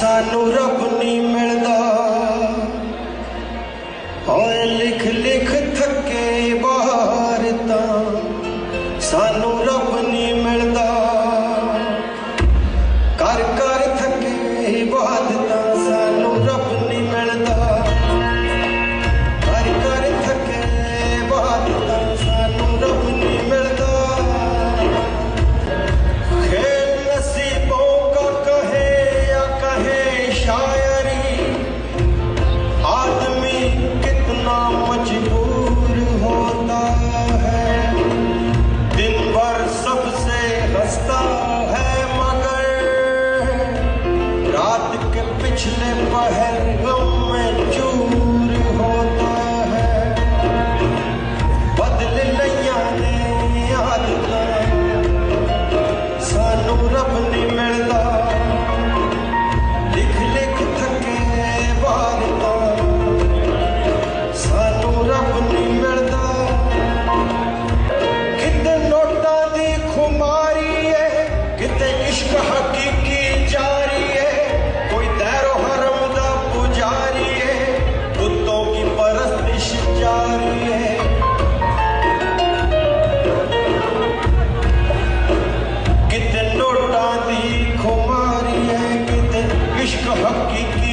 ਸਾਨੂੰ ਰੱਬ ਨਹੀਂ ਮਿਲਦਾ। ਹੋਏ ਲਿਖ ਲਿਖ ਥੱਕੇ ਬਾਹਰ ਤਾਂ ਸਾਨੂੰ ਰੱਬ ਨਹੀਂ ਮਿਲਦਾ। ਕਰ ਕਰ पिछले पहलू में चूर होता है। बदल लिया ने याद सानू रब नहीं मिलता। लिख लिख थके वारता तो। सानू रब नहीं मिलता। कित नोटा की खुमारी है, कितने इश्क हकीकी इश्क हकीकी